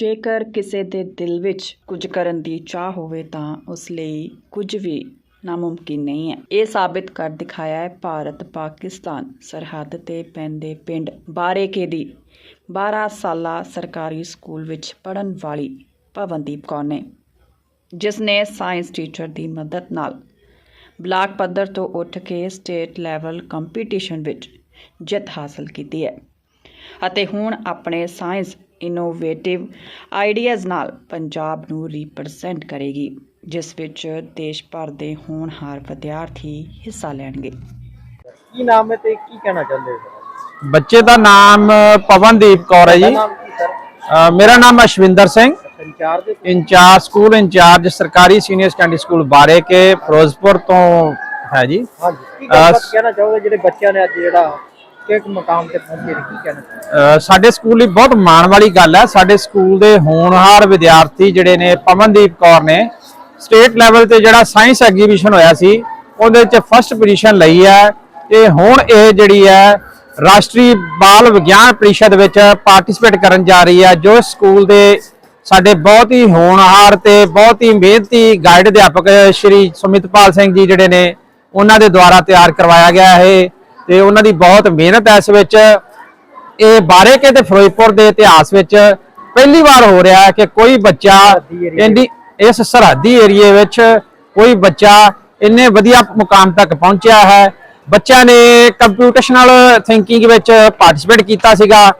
ਜੇਕਰ ਕਿਸੇ ਦੇ ਦਿਲ ਵਿੱਚ ਕੁਝ ਕਰਨ ਦੀ ਚਾਹ ਹੋਵੇ ਤਾਂ ਉਸ ਲਈ ਕੁਝ ਵੀ ਨਾਮੁਮਕਿਨ ਨਹੀਂ ਹੈ। ਇਹ ਸਾਬਿਤ ਕਰ ਦਿਖਾਇਆ ਹੈ ਭਾਰਤ ਪਾਕਿਸਤਾਨ ਸਰਹੱਦ ਤੇ ਪੈਂਦੇ ਪਿੰਡ ਬਾਰੇਕੇ ਦੀ 12 ਸਾਲਾ ਸਰਕਾਰੀ ਸਕੂਲ ਵਿੱਚ ਪੜਨ ਵਾਲੀ ਪਵਨਦੀਪ ਕੌਰ ਨੇ, ਜਿਸ ਨੇ ਸਾਇੰਸ ਟੀਚਰ ਦੀ ਮਦਦ ਨਾਲ ਬਲਾਕ ਪੱਧਰ ਤੋਂ ਉੱਠ ਕੇ ਸਟੇਟ ਲੈਵਲ ਕੰਪੀਟੀਸ਼ਨ ਵਿੱਚ ਜਿੱਤ ਹਾਸਲ ਕੀਤੀ ਹੈ। ਅਤੇ ਹੁਣ ਆਪਣੇ ਸਾਇੰਸ ਇਨੋਵੇਟਿਵ ਆਈਡੀਆਜ਼ ਨਾਲ ਪੰਜਾਬ ਨੂੰ ਰਿਪਰੈਜ਼ੈਂਟ ਕਰੇਗੀ ਜਿਸ ਵਿੱਚ ਦੇਸ਼ ਭਰ ਦੇ ਹੋਣਹਾਰ ਵਿਦਿਆਰਥੀ ਹਿੱਸਾ ਲੈਣਗੇ। ਕੀ ਨਾਮ ਹੈ ਤੇ ਕੀ ਕਹਿਣਾ ਚਾਹੁੰਦੇ ਹੋ? ਬੱਚੇ ਦਾ ਨਾਮ ਪਵਨਦੀਪ ਕੌਰ ਹੈ ਜੀ। ਮੇਰਾ ਨਾਮ ਅਸ਼ਵਿੰਦਰ ਸਿੰਘ। ਸੰਚਾਰ ਦੇ ਇੰਚਾਰਜ ਸਕੂਲ ਇੰਚਾਰਜ ਸਰਕਾਰੀ senior secondary school Bareke Firozpur ਤੋਂ ਹੈ ਜੀ। ਹਾਂਜੀ ਕੀ ਕਹਿਣਾ ਚਾਹੋਗੇ ਜਿਹੜੇ ਬੱਚਿਆਂ ਨੇ ਅੱਜ ਜਿਹੜਾ ਕਿਸ ਮੁਕਾਮ ਤੇ ਪਹੁੰਚੇ ਨੇ, ਕੀ ਕਹਿਣਾ ਸਾਡੇ ਸਕੂਲ ਲਈ ਬਹੁਤ ਮਾਣ ਵਾਲੀ ਗੱਲ ਹੈ। ਸਾਡੇ ਸਕੂਲ ਦੇ ਹੋਣਹਾਰ ਵਿਦਿਆਰਥੀ ਜਿਹੜੇ ਨੇ, ਪਵਨਦੀਪ ਕੌਰ ਨੇ, ਸਟੇਟ ਲੈਵਲ ਤੇ ਜਿਹੜਾ ਸਾਇੰਸ ਐਗਜ਼ੀਬਿਸ਼ਨ ਹੋਇਆ ਸੀ, ਉਹਦੇ ਵਿੱਚ ਫਸਟ ਪੋਜੀਸ਼ਨ ਲਈ ਹੈ। ਤੇ ਹੁਣ ਇਹ ਜਿਹੜੀ ਹੈ, ਰਾਸ਼ਟਰੀ ਬਾਲ ਵਿਗਿਆਨ ਪ੍ਰੀਸ਼ਦ ਵਿੱਚ ਪਾਰਟਿਸਿਪੇਟ ਕਰਨ ਜਾ ਰਹੀ ਹੈ, ਜੋ ਸਕੂਲ ਦੇ ਸਾਡੇ ਬਹੁਤ ਹੀ ਹੋਣਹਾਰ ਤੇ ਬਹੁਤ ਹੀ ਮਿਹਨਤੀ ਗਾਈਡ ਅਧਿਆਪਕ, ਸ਼੍ਰੀ ਸੁਮਿਤਪਾਲ ਸਿੰਘ ਜੀ ਜਿਹੜੇ ਨੇ, ਉਹਨਾਂ ਦੇ ਦੁਆਰਾ ਤਿਆਰ ਕਰਵਾਇਆ ਗਿਆ ਹੈ। ਤੇ ਉਹਨਾਂ ਦੀ ਬਹੁਤ ਮਿਹਨਤ ਹੈ ਇਸ ਵਿੱਚ। ਇਹ ਬਾਰੇ ਕੇ ਤੇ ਫਿਰੋਜ਼ਪੁਰ ਦੇ ਇਤਿਹਾਸ ਵਿੱਚ ਪਹਿਲੀ ਵਾਰ ਹੋ ਰਿਹਾ ਹੈ ਕਿ ਕੋਈ ਬੱਚਾ ਸਰਹੱਦੀ ਇੰਨੀ ਇਸ ਸਰਹੱਦੀ ਏਰੀਏ ਵਿੱਚ ਕੋਈ ਬੱਚਾ ਇੰਨੇ ਵਧੀਆ ਮੁਕਾਮ ਤੱਕ ਪਹੁੰਚਿਆ ਹੈ। ਬੱਚਿਆਂ ਨੇ ਕੰਪਿਊਟੇਸ਼ਨਲ ਥਿੰਕਿੰਗ ਵਿੱਚ ਪਾਰਟਿਸਿਪੇਟ ਕੀਤਾ ਸੀਗਾ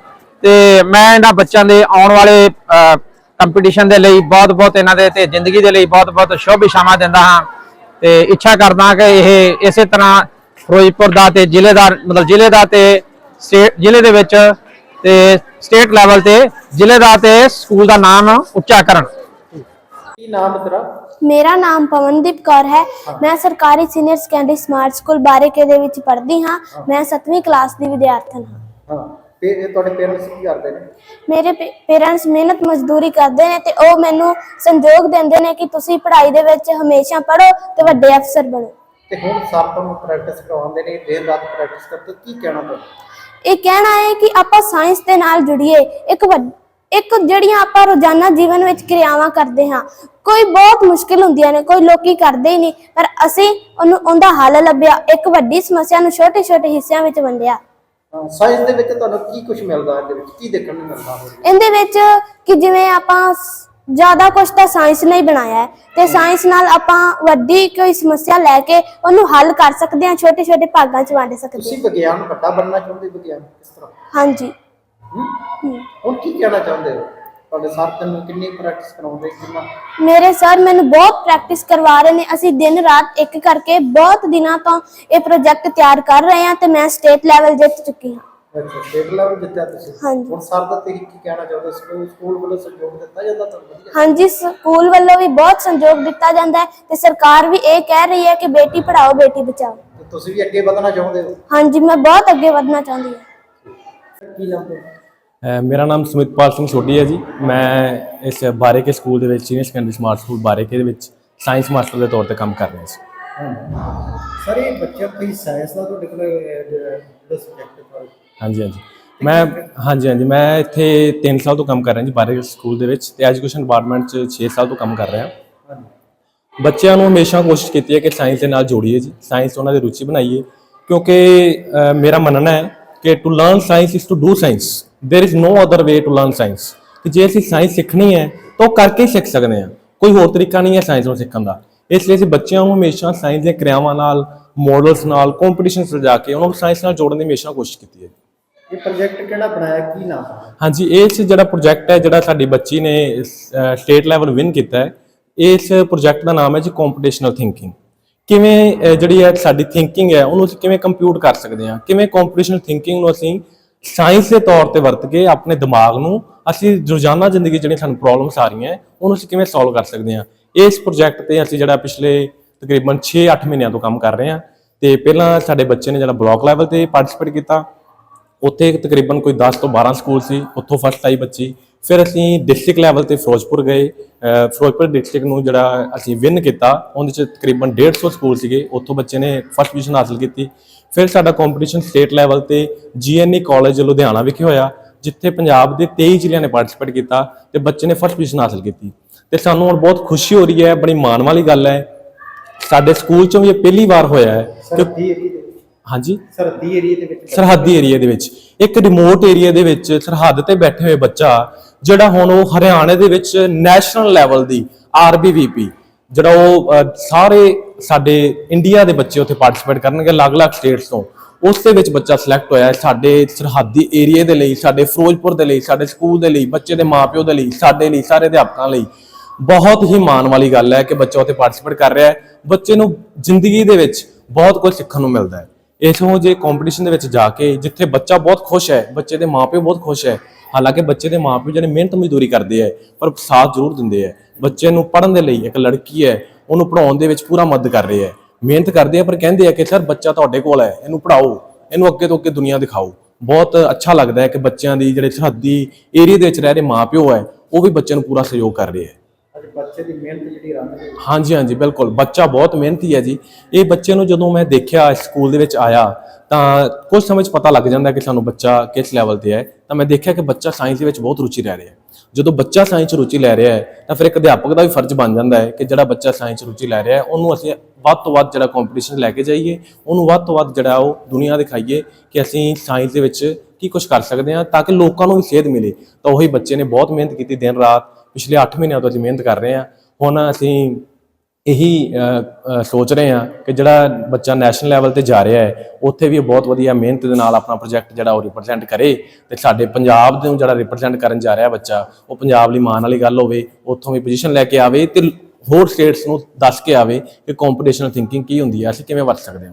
ਤੇ ਮੈਂ ਇਹਨਾਂ ਬੱਚਿਆਂ ਦੇ ਆਉਣ ਵਾਲੇ ਕੰਪੀਟੀਸ਼ਨ ਦੇ ਲਈ ਬਹੁਤ-ਬਹੁਤ ਇਹਨਾਂ ਦੇ ਤੇ ਜ਼ਿੰਦਗੀ ਦੇ ਲਈ ਬਹੁਤ-ਬਹੁਤ ਸ਼ੁਭ ਇਸ਼ਾਵਾਂ ਦਿੰਦਾ ਹਾਂ। ਤੇ ਇੱਛਾ ਕਰਦਾ ਕਿ ਇਹ ਇਸੇ ਤਰ੍ਹਾਂ ਫਿਰੋਜ਼ਪੁਰ ਦਾ ਤੇ ਜ਼ਿਲ੍ਹੇ ਦਾ ਮਤਲਬ ਜ਼ਿਲ੍ਹੇ ਦਾ ਤੇ ਸਟੇਟ ਜ਼ਿਲ੍ਹੇ ਦੇ ਵਿੱਚ ਤੇ ਸਟੇਟ ਲੈਵਲ ਤੇ ਜ਼ਿਲ੍ਹੇ ਦਾ ਤੇ ਸਕੂਲ ਦਾ ਨਾਮ ਉੱਚਾ ਕਰਨ ਕੀ ਨਾਮ ਤੇਰਾ? ਮੇਰਾ ਨਾਮ ਪਵਨਦੀਪ ਕੌਰ ਹੈ। ਮੈਂ ਸਰਕਾਰੀ senior secondary smart school Bareke ਦੇ ਵਿੱਚ ਪੜ੍ਹਦੀ ਹਾਂ। ਮੈਂ 7ਵੀਂ ਕਲਾਸ ਦੀ ਵਿਦਿਆਰਥਣ ਹਾਂ। ਹਾਂ। ਤੇ ਇਹ ਤੁਹਾਡੇ ਪੇਰੈਂਟਸ ਕੀ ਕਰਦੇ ਨੇ? ਮੇਰੇ ਪੇਰੈਂਟਸ ਮਿਹਨਤ ਮਜ਼ਦੂਰੀ ਕਰਦੇ ਨੇ ਤੇ ਉਹ ਮੈਨੂੰ ਸੰਯੋਗ ਦਿੰਦੇ ਨੇ ਕਿ ਤੁਸੀਂ ਪੜ੍ਹਾਈ ਦੇ ਵਿੱਚ ਹਮੇਸ਼ਾ ਪੜ੍ਹੋ ਤੇ ਵੱਡੇ ਅਫਸਰ ਬਣੋ। ਤੇ ਹੁਣ ਸਰ ਤੁਹਾਨੂੰ ਪ੍ਰੈਕਟਿਸ ਕਰਵਾਉਂਦੇ ਨੇ ਦਿਨ ਰਾਤ ਪ੍ਰੈਕਟਿਸ ਕਰਦੇ ਕੀ ਕਹਿਣਾ ਤੁਹਾਨੂੰ ਇਹ ਕਹਿਣਾ ਹੈ ਕਿ ਆਪਾਂ ਸਾਇੰਸ ਦੇ ਨਾਲ ਜੁੜੀਏ। ਇੱਕ ਇੱਕ ਜਿਹੜੀਆਂ ਆਪਾਂ ਰੋਜ਼ਾਨਾ ਜੀਵਨ ਵਿੱਚ ਕਿਰਿਆਵਾਂ ਕਰਦੇ ਹਾਂ ਕੋਈ ਬਹੁਤ ਮੁਸ਼ਕਿਲ ਹੁੰਦੀਆਂ ਨੇ ਕੋਈ ਲੋਕੀ ਕਰਦੇ ਹੀ ਨਹੀਂ ਪਰ ਅਸੀਂ ਉਹਨੂੰ ਉਹਦਾ ਹੱਲ ਲੱਭਿਆ ਇੱਕ ਵੱਡੀ ਸਮੱਸਿਆ ਨੂੰ ਛੋਟੇ-ਛੋਟੇ ਹਿੱਸਿਆਂ ਵਿੱਚ ਵੰਡਿਆ। ਸਾਇੰਸ ਦੇ ਵਿੱਚ ਤੁਹਾਨੂੰ ਕੀ ਕੁਝ ਮਿਲਦਾ ਇਹਦੇ ਵਿੱਚ ਕੀ ਦੇਖਣ ਨੂੰ ਮਿਲਦਾ ਹੋਰ? ਇਹਦੇ ਵਿੱਚ ਕਿ ਜਿਵੇਂ ਆਪਾਂ ਜ਼ਿਆਦਾ ਕੁਝ ਤਾਂ ਸਾਇੰਸ ਨੇ ਹੀ ਬਣਾਇਆ ਹੈ ਤੇ ਸਾਇੰਸ ਨਾਲ ਆਪਾਂ ਵੱਡੀ ਕੋਈ ਸਮੱਸਿਆ ਲੈ ਕੇ ਉਹਨੂੰ ਹੱਲ ਕਰ ਸਕਦੇ ਹਾਂ ਛੋਟੇ-ਛੋਟੇ ਭਾਗਾਂ 'ਚ ਵੰਡ ਸਕਦੇ ਤੁਸੀਂ ਵਿਗਿਆਨ ਵੱਡਾ ਬਣਨਾ ਚਾਹੁੰਦੇ ਵਿਗਿਆਨ ਕਿਸ ਤਰ੍ਹਾਂ? ਹਾਂਜੀ। ਹੂੰ? ਹੁਣ ਕੀ ਕਹਿਣਾ ਚਾਹੁੰਦੇ ਹੋ? ਤੁਹਾਡੇ ਸਰ ਤੈਨੂੰ ਕਿੰਨੀ ਪ੍ਰੈਕਟਿਸ ਕਰਾਉਂਦੇ ਕਿੰਨਾ? ਮੇਰੇ ਸਰ ਮੈਨੂੰ ਬਹੁਤ ਪ੍ਰੈਕਟਿਸ ਕਰਵਾ ਰਹੇ ਨੇ ਅਸੀਂ ਦਿਨ ਰਾਤ ਇੱਕ ਕਰਕੇ ਬਹੁਤ ਦਿਨਾਂ ਤੋਂ ਇਹ ਪ੍ਰੋਜੈਕਟ ਤਿਆਰ ਕਰ ਰਹੇ ਹਾਂ ਤੇ ਮੈਂ ਸਟੇਟ ਲੈਵਲ ਜਿੱਤ ਚੁੱਕੀ ਹਾਂ। ਅੱਛਾ ਸਟੇਟ ਲੈਵਲ ਜਿੱਤਿਆ ਤੁਸੀਂ? ਹਾਂਜੀ। ਹੁਣ ਸਰ ਦਾ ਤੁਸੀਂ ਕੀ ਕਹਿਣਾ ਚਾਹੁੰਦੇ ਸਕੂਲ ਸਕੂਲ ਵੱਲੋਂ ਸਹਿਯੋਗ ਦਿੱਤਾ ਜਾਂਦਾ ਤੁਹਾਨੂੰ ਵਧੀਆ। ਹਾਂਜੀ ਸਕੂਲ ਵੱਲੋਂ ਵੀ ਬਹੁਤ ਸੰਯੋਗ ਦਿੱਤਾ ਜਾਂਦਾ ਹੈ ਤੇ ਸਰਕਾਰ ਵੀ ਇਹ ਕਹਿ ਰਹੀ ਹੈ ਕਿ ਬੇਟੀ ਪੜ੍ਹਾਓ ਬੇਟੀ ਬਚਾਓ। ਤੇ ਤੁਸੀਂ ਵੀ ਅੱਗੇ ਵਧਣਾ ਚਾਹੁੰਦੇ ਹੋ? ਹਾਂਜੀ ਮੈਂ ਬਹੁਤ ਅੱਗੇ ਵਧਣਾ ਚਾਹੁੰਦੀ ਹਾਂ। ਕੀ ਨਾਮ ਹੈ ਅਹ ਮੇਰਾ ਨਾਮ ਸੁਮਿਤਪਾਲ ਸਿੰਘ ਸੋਢੀ ਹੈ ਜੀ। ਮੈਂ ਇਸ ਸਕੂਲ ਦੇ ਵਿੱਚ senior secondary smart school Bareke ਦੇ ਵਿੱਚ ਸਾਇੰਸ ਮਾਸਟਰ ਦੇ ਤੌਰ ਤੇ ਕੰਮ ਕਰ ਰਿਹਾ ਸੀ। ਸਰ ਇਹ ਬੱਚਾ ਕੋਈ ਸਾਇੰਸ ਦਾ ਤੁਹਾਡੇ ਕੋਲ ਜਿਹੜਾ ਸਬਜੈਕਟ ਹੈ ਹਾਂਜੀ ਹਾਂਜੀ ਮੈਂ ਹਾਂਜੀ ਹਾਂਜੀ ਮੈਂ ਇੱਥੇ 3 ਸਾਲ ਤੋਂ ਕੰਮ ਕਰ ਰਿਹਾ ਜੀ ਬਾਰੇਕੇ ਸਕੂਲ ਦੇ ਵਿੱਚ ਤੇ ਐਜੂਕੇਸ਼ਨ ਡਿਪਾਰਟਮੈਂਟ 'ਚ 6 ਸਾਲ ਤੋਂ ਕੰਮ ਕਰ ਰਿਹਾ ਬੱਚਿਆਂ ਨੂੰ ਹਮੇਸ਼ਾ ਕੋਸ਼ਿਸ਼ ਕੀਤੀ ਹੈ ਕਿ ਸਾਇੰਸ ਦੇ ਨਾਲ ਜੋੜੀਏ ਜੀ ਸਾਇੰਸ ਉਹਨਾਂ ਦੀ ਰੁਚੀ ਬਣਾਈਏ ਕਿਉਂਕਿ ਅਹ, ਮੇਰਾ ਮੰਨਣਾ ਹੈ ਕਿ to learn science is to do science there is no other way to learn science ਕਿ ਜੇ ਅਸੀਂ ਸਾਇੰਸ ਸਿੱਖਣੀ ਹੈ ਤਾਂ ਉਹ ਕਰਕੇ ਹੀ ਸਿੱਖ ਸਕਦੇ ਹਾਂ ਕੋਈ ਹੋਰ ਤਰੀਕਾ ਨਹੀਂ ਹੈ ਸਾਇੰਸ ਨੂੰ ਸਿੱਖਣ ਦਾ ਇਸ ਲਈ ਅਸੀਂ ਬੱਚਿਆਂ ਨੂੰ ਹਮੇਸ਼ਾ ਸਾਇੰਸ ਦੀਆਂ ਕਿਰਿਆਵਾਂ ਨਾਲ ਮਾਡਲਸ ਨਾਲ ਕੰਪੀਟੀਸ਼ਨਸ ਲਿਜਾ ਕੇ ਉਹਨਾਂ ਨੂੰ ਸਾਇੰਸ ਨਾਲ ਜੋੜਨ ਦੀ ਹਮੇਸ਼ਾ ਕੋਸ਼ਿਸ਼ ਕੀਤੀ ਹੈ ਇਹ ਪ੍ਰੋਜੈਕਟ ਕਿਹੜਾ ਬਣਾਇਆ, ਕੀ ਨਾਮ? ਹਾਂਜੀ ਇਸ ਜਿਹੜਾ ਪ੍ਰੋਜੈਕਟ ਹੈ, ਜਿਹੜਾ ਸਾਡੀ ਬੱਚੀ ਨੇ ਸਟੇਟ ਲੈਵਲ ਵਿਨ ਕੀਤਾ ਹੈ ਇਸ ਪ੍ਰੋਜੈਕਟ ਦਾ ਨਾਮ ਹੈ ਜੀ ਕੰਪੀਟੀਸ਼ਨਲ ਥਿੰਕਿੰਗ ਕਿਵੇਂ ਜਿਹੜੀ ਹੈ ਸਾਡੀ ਥਿੰਕਿੰਗ ਹੈ, ਉਹਨੂੰ ਅਸੀਂ ਕਿਵੇਂ ਕੰਪਿਊਟ ਕਰ ਸਕਦੇ ਹਾਂ? ਕਿਵੇਂ ਕੰਪੀਟੀਸ਼ਨਲ ਥਿੰਕਿੰਗ ਨੂੰ ਅਸੀਂ ਸਾਇੰਸ ਦੇ ਤੌਰ ਤੇ ਵਰਤ ਕੇ ਆਪਣੇ ਦਿਮਾਗ ਨੂੰ ਅਸੀਂ ਰੋਜ਼ਾਨਾ ਜ਼ਿੰਦਗੀ ਜਿਹੜੀਆਂ ਸਾਨੂੰ ਪ੍ਰੋਬਲਮਸ ਆ ਰਹੀਆਂ, ਉਹਨੂੰ ਅਸੀਂ ਕਿਵੇਂ ਸੋਲਵ ਕਰ ਸਕਦੇ ਹਾਂ? ਇਸ ਪ੍ਰੋਜੈਕਟ ਤੇ ਅਸੀਂ ਜਿਹੜਾ ਪਿਛਲੇ ਤਕਰੀਬਨ 6-8 ਮਹੀਨਿਆਂ ਤੋਂ ਕੰਮ ਕਰ ਰਹੇ ਹਾਂ। ਤੇ ਪਹਿਲਾਂ ਸਾਡੇ ਬੱਚੇ ਨੇ ਜਿਹੜਾ ਬਲਾਕ ਲੈਵਲ ਤੇ ਪਾਰਟਿਸਿਪੇਟ ਕੀਤਾ ਉੱਥੇ ਤਕਰੀਬਨ ਕੋਈ 10 ਤੋਂ 12 ਸਕੂਲ ਸੀ ਉੱਥੋਂ ਫਸਟ ਆਈ ਬੱਚੀ। ਫਿਰ ਅਸੀਂ ਡਿਸਟ੍ਰਿਕਟ ਲੈਵਲ ਤੇ ਫਿਰੋਜ਼ਪੁਰ ਗਏ। ਫਿਰੋਜ਼ਪੁਰ ਡਿਸਟ੍ਰਿਕਟ ਨੂੰ ਜਿਹੜਾ ਅਸੀਂ ਵਿਨ ਕੀਤਾ ਉਹਦੇ ਚ ਤਕਰੀਬਨ 150 ਸਕੂਲ ਸੀਗੇ। ਉੱਥੋਂ ਬੱਚੇ ਨੇ ਫਸਟ ਪੋਜੀਸ਼ਨ ਹਾਸਲ ਕੀਤੀ। ਫਿਰ ਸਾਡਾ ਕੰਪੀਟੀਸ਼ਨ ਸਟੇਟ ਲੈਵਲ ਤੇ ਜੀਐਨਈ ਕਾਲਜ ਲੁਧਿਆਣਾ ਵਿਖੇ ਹੋਇਆ ਜਿੱਥੇ ਪੰਜਾਬ ਦੇ 23 ਜ਼ਿਲ੍ਹਿਆਂ ਨੇ ਪਾਰਟਿਸਿਪੇਟ ਕੀਤਾ ਤੇ ਬੱਚੇ ਨੇ ਫਸਟ ਪੋਜੀਸ਼ਨ ਹਾਸਲ ਕੀਤੀ। ਤੇ ਸਾਨੂੰ ਹੁਣ ਬਹੁਤ ਖੁਸ਼ੀ ਹੋ ਰਹੀ ਹੈ ਬੜੀ ਮਾਣ ਵਾਲੀ ਗੱਲ ਹੈ। ਸਾਡੇ ਸਕੂਲ ਚੋਂ ਵੀ ਇਹ ਪਹਿਲੀ ਵਾਰ ਹੋਇਆ ਹੈ। ਕਿ ਹਾਂਜੀ? ਸਰਹੱਦੀ ਏਰੀਆ ਦੇ ਵਿੱਚ ਸਰਹੱਦੀ ਏਰੀਆ ਦੇ ਵਿੱਚ। ਇੱਕ ਰਿਮੋਟ ਏਰੀਆ ਦੇ ਵਿੱਚ ਸਰਹੱਦ ਤੇ ਬੈਠੇ ਹੋਏ ਬੱਚਾ ਜਿਹੜਾ ਹੁਣ ਉਹ ਹਰਿਆਣੇ ਦੇ ਵਿੱਚ ਨੈਸ਼ਨਲ ਲੈਵਲ ਦੀ ਆਰਬੀਵੀਪੀ ਜਿਹੜਾ ਉਹ ਸਾਰੇ ਸਾਡੇ ਇੰਡੀਆ ਦੇ ਬੱਚੇ ਉੱਥੇ ਪਾਰਟਿਸਿਪੇਟ ਕਰਨਗੇ ਅਲੱਗ-ਅਲੱਗ ਸਟੇਟਸ ਤੋਂ। ਉਸ ਦੇ ਵਿੱਚ ਬੱਚਾ ਸਿਲੈਕਟ ਹੋਇਆ ਸਾਡੇ ਸਰਹੱਦੀ ਏਰੀਆ ਦੇ ਲਈ ਸਾਡੇ ਫਿਰੋਜ਼ਪੁਰ ਦੇ ਲਈ ਸਾਡੇ ਸਕੂਲ ਦੇ ਲਈ ਬੱਚੇ ਦੇ ਮਾਪਿਓ ਦੇ ਲਈ ਸਾਡੇ ਲਈ ਸਾਰੇ ਅਧਿਆਪਕਾਂ ਲਈ। ਬਹੁਤ ਹੀ ਮਾਣ ਵਾਲੀ ਗੱਲ ਹੈ ਕਿ ਬੱਚਾ ਉੱਥੇ ਪਾਰਟਿਸਿਪੇਟ ਕਰ ਰਿਹਾ ਹੈ। ਬੱਚੇ ਨੂੰ ਜ਼ਿੰਦਗੀ ਦੇ ਵਿੱਚ ਬਹੁਤ ਕੁਝ ਸਿੱਖਣ ਨੂੰ ਮਿਲਦਾ ਹੈ। ਇਸੋ ਜੇ ਕੰਪੀਟੀਸ਼ਨ ਦੇ ਵਿੱਚ ਜਾ ਕੇ ਜਿੱਥੇ ਬੱਚਾ ਬਹੁਤ ਖੁਸ਼ ਹੈ, ਬੱਚੇ ਦੇ ਮਾਪੇ ਬਹੁਤ ਖੁਸ਼ ਹੈ, ਹਾਲਾਂਕਿ ਬੱਚੇ ਦੇ ਮਾਪੇ ਜਿਹੜੇ ਮਿਹਨਤ ਮਜ਼ਦੂਰੀ ਕਰਦੇ ਹੈ, ਪਰ ਸਾਥ ਜ਼ਰੂਰ ਦਿੰਦੇ ਹੈ। ਬੱਚੇ ਨੂੰ ਪੜ੍ਹਨ ਦੇ ਲਈ ਇੱਕ ਲੜਕੀ ਹੈ, ਉਹਨੂੰ ਪੜਾਉਣ ਦੇ ਵਿੱਚ ਪੂਰਾ ਮਦਦ ਕਰ ਰਹੇ ਹੈ। ਮਿਹਨਤ ਕਰਦੇ ਆ ਪਰ ਕਹਿੰਦੇ ਆ ਕਿ, ਸਰ, ਬੱਚਾ ਤੁਹਾਡੇ ਕੋਲ ਹੈ, ਇਹਨੂੰ ਪੜਾਓ ਇਹਨੂੰ ਅੱਗੇ ਤੋਂ ਅੱਗੇ ਦੁਨੀਆ ਦਿਖਾਓ। ਬਹੁਤ ਅੱਛਾ ਲੱਗਦਾ ਹੈ ਕਿ ਬੱਚਿਆਂ ਦੀ ਜਿਹੜੇ ਸਰਹੱਦੀ ਏਰੀਆ ਦੇ ਵਿੱਚ ਰਹਿ ਰਹੇ ਮਾਪਿਓ ਹੈ, ਉਹ ਵੀ ਬੱਚਿਆਂ ਨੂੰ ਪੂਰਾ ਸਹਿਯੋਗ ਕਰ ਰਹੇ ਹੈ। ਬੱਚੇ ਦੀ ਮਿਹਨਤ ਜਿਹੜੀ ਰੰਗ ਦੇ ਹਾਂਜੀ ਹਾਂਜੀ, ਬਿਲਕੁਲ। ਬੱਚਾ ਬਹੁਤ ਮਿਹਨਤੀ ਹੈ ਜੀ। ਇਹ ਬੱਚੇ ਨੂੰ ਜਦੋਂ ਮੈਂ ਦੇਖਿਆ ਸਕੂਲ ਦੇ ਵਿੱਚ ਆਇਆ, ਤਾਂ ਕੁਝ ਸਮਝ ਪਤਾ ਲੱਗ ਜਾਂਦਾ ਕਿ ਸਾਨੂੰ ਬੱਚਾ ਕਿਸ ਲੈਵਲ ਤੇ ਹੈ। ਤਾਂ ਮੈਂ ਦੇਖਿਆ ਕਿ ਬੱਚਾ ਸਾਇੰਸ ਦੇ ਵਿੱਚ ਬਹੁਤ ਰੁਚੀ ਲੈ ਰਿਹਾ ਹੈ। ਜਦੋਂ ਬੱਚਾ ਸਾਇੰਸ 'ਚ ਰੁਚੀ ਲੈ ਰਿਹਾ ਹੈ, ਤਾਂ ਫਿਰ ਇੱਕ ਅਧਿਆਪਕ ਦਾ ਵੀ ਫਰਜ਼ ਬਣ ਜਾਂਦਾ ਹੈ ਕਿ ਜਿਹੜਾ ਬੱਚਾ ਸਾਇੰਸ 'ਚ ਰੁਚੀ ਲੈ ਰਿਹਾ ਹੈ, ਉਹਨੂੰ ਅਸੀਂ ਵੱਧ ਤੋਂ ਵੱਧ ਜਿਹੜਾ ਕੰਪੀਟੀਸ਼ਨ ਲੈ ਕੇ ਜਾਈਏ, ਉਹਨੂੰ ਵੱਧ ਤੋਂ ਵੱਧ ਜਿਹੜਾ ਉਹ ਦੁਨੀਆ ਦਿਖਾਈਏ ਕਿ ਅਸੀਂ ਸਾਇੰਸ ਦੇ ਵਿੱਚ ਕੀ ਕੁਝ ਕਰ ਸਕਦੇ ਹਾਂ, ਤਾਂ ਕਿ ਲੋਕਾਂ ਨੂੰ ਵੀ ਸੇਧ ਮਿਲੇ। ਤਾਂ ਉਹੀ ਬੱਚੇ ਨੇ ਬਹੁਤ ਮਿਹਨਤ ਕੀਤੀ ਦਿਨ ਰਾਤ ਪਿਛਲੇ 8 ਮਹੀਨਿਆਂ ਤੋਂ ਅਸੀਂ ਮਿਹਨਤ ਕਰ ਰਹੇ ਹਾਂ। ਹੁਣ ਅਸੀਂ ਇਹੀ ਸੋਚ ਰਹੇ ਹਾਂ ਕਿ ਜਿਹੜਾ ਬੱਚਾ ਨੈਸ਼ਨਲ ਲੈਵਲ ਤੇ ਜਾ ਰਿਹਾ ਹੈ, ਉੱਥੇ ਵੀ ਇਹ ਬਹੁਤ ਵਧੀਆ ਮਿਹਨਤ ਦੇ ਨਾਲ ਆਪਣਾ ਪ੍ਰੋਜੈਕਟ ਜਿਹੜਾ ਉਹ ਰਿਪਰੈਜ਼ੈਂਟ ਕਰੇ ਤੇ ਸਾਡੇ ਪੰਜਾਬ ਨੂੰ ਜਿਹੜਾ ਰਿਪਰੈਜ਼ੈਂਟ ਕਰਨ ਜਾ ਰਿਹਾ ਬੱਚਾ, ਉਹ ਪੰਜਾਬ ਲਈ ਮਾਣ ਵਾਲੀ ਗੱਲ ਹੋਵੇ, ਉੱਥੋਂ ਵੀ ਪੋਜੀਸ਼ਨ ਲੈ ਕੇ ਆਵੇ ਤੇ ਹੋਰ ਸਟੇਟਸ ਨੂੰ ਦੱਸ ਕੇ ਆਵੇ ਕਿ ਕੰਪੀਟੀਸ਼ਨਲ ਥਿੰਕਿੰਗ ਕੀ ਹੁੰਦੀ ਹੈ, ਅਸੀਂ ਕਿਵੇਂ ਵਰਤ ਸਕਦੇ ਹਾਂ।